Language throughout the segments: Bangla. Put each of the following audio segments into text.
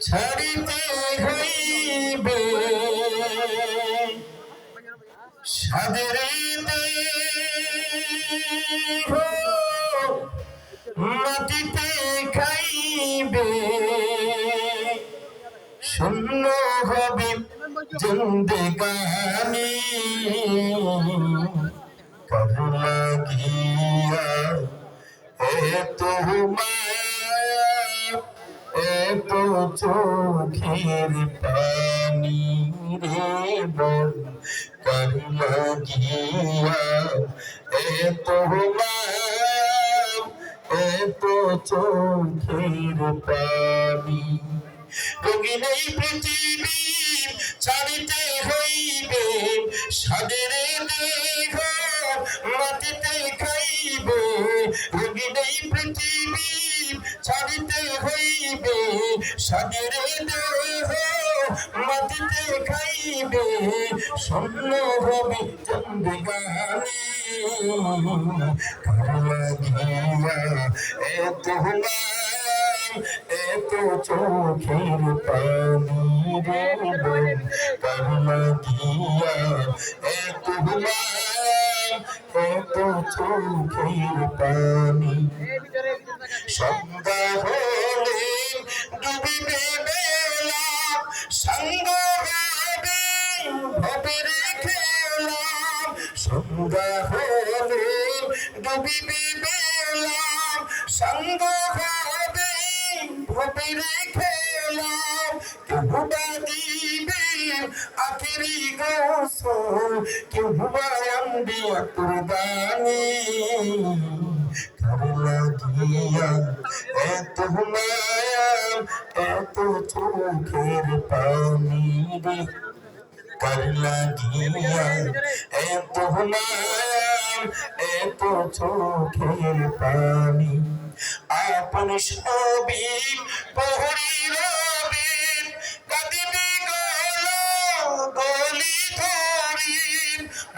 ছাড়িতে হইবে সাদের শূন্য হবে জিন্দেগানি কর লাগিয়া এত মায়া এত চোখের পানি রে বল। কর লাগিয়া এত মায়া এত চোখের পানি রঙিন এই পৃথিবী ছাড়িতে হইবে সাদের দেহ মাটিতে খাইবে। রঙিন এই পৃথিবী ছাড়িতে হইবে সাদের দেহ মাটিতে খাইবে। স্বর্ণ হবে চন্দ্রগানে কার লাগিয়া এত এত চোখের পানি রে বোন কার লাগিয়া এত এত চোখের পানি। সন্ধ্যা হলে ডুবিবে বেলা সঙ্গ হবে ভবের খেলাম সন্ধ্যা হলে ডুবিবে বেলা সঙ্গ হবে ভবের খেলাম কেউ বা দিবে আখেরি গোসল কেউ বা আনবে কুরবানি কার লাগিয়া এত মায়া এত চোখের পানি রে কার লাগিয়া এত এত চোখের পানি। আপন সবই পহরিল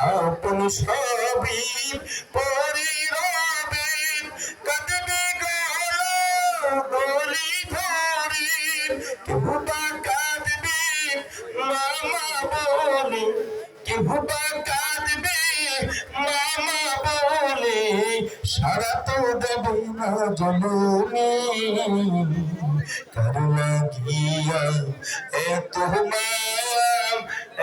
আপন সবই সারা তো দেবে না জননী কার লাগিয়া এত মায়া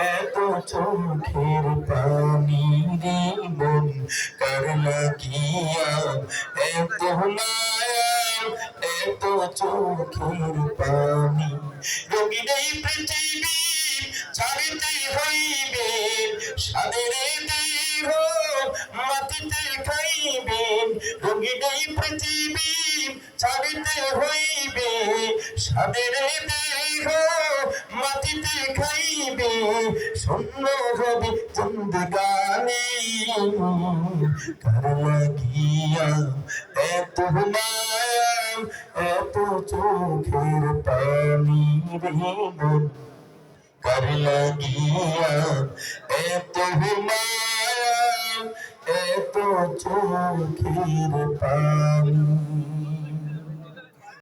এত চোখের পানি রে মন কার লাগিয়া এত মায়া এত চোখের পানি রঙিন এই পৃথিবী ছাড়িতে হইবে সাদের দেহ মাটিতে খাইবেন রঙিন পৃথিবী ছাড়িতে হইবে সাদের দেহ মাটিতে খাইবে শূন্য হবে চন্দ্রগানে। কার লাগিয়া এত মায়া এত চোখের পানি রে মন। কার লাগিয়া এত মায়া চোখের পানি